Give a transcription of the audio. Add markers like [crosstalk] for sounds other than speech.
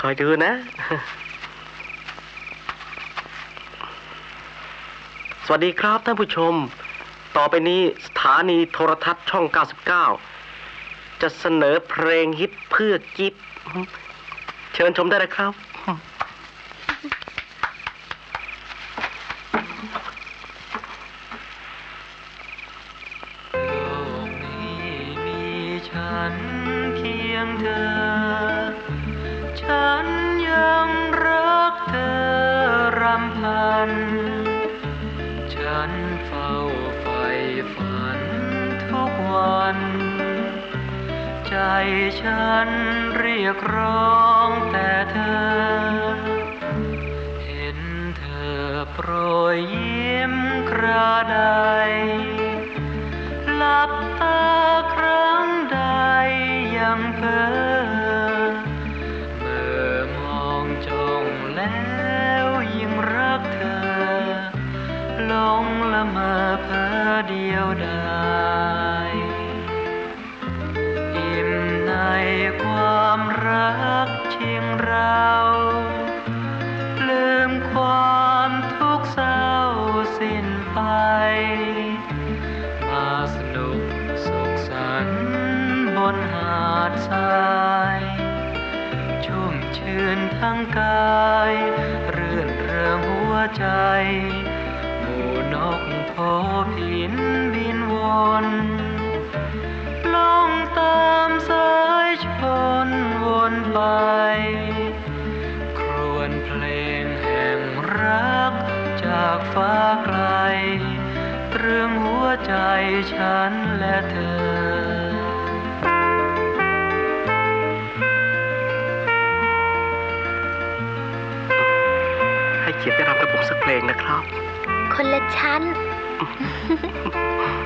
คอยดูนะ สวัสดีครับท่านผู้ชม ต่อไปนี้สถานีโทรทัศน์ช่อง 99 จะเสนอเพลงฮิตเพื่อจิ๊บเชิญชมได้เลยครับ ฉันเคียงเธอ ฉันยังรักเธอรำพัน ฉันเฝ้าใฝ่ฝันทุกวัน ใจฉันเรียกร้องแต่เธอ เห็นเธอโปร เพ้อเดียวดายอิ่มในความรักเชียงเรา ลืมความทุกข์เศร้าสิ้นไป มาสนุกสุขสันต์บนหาดทรายชุ่มชื่นทั้งกาย เรื่อนเริงหัวใจ กโพผินบินวนลองตามสายชนวนไป ครวนเพลงแห่งรักจากฟ้าไกล ตรึงหัวใจฉันและเธอให้เกียรติได้รับกับผมสักเพลงนะครับ คนละชั้น Mm-hmm. [laughs]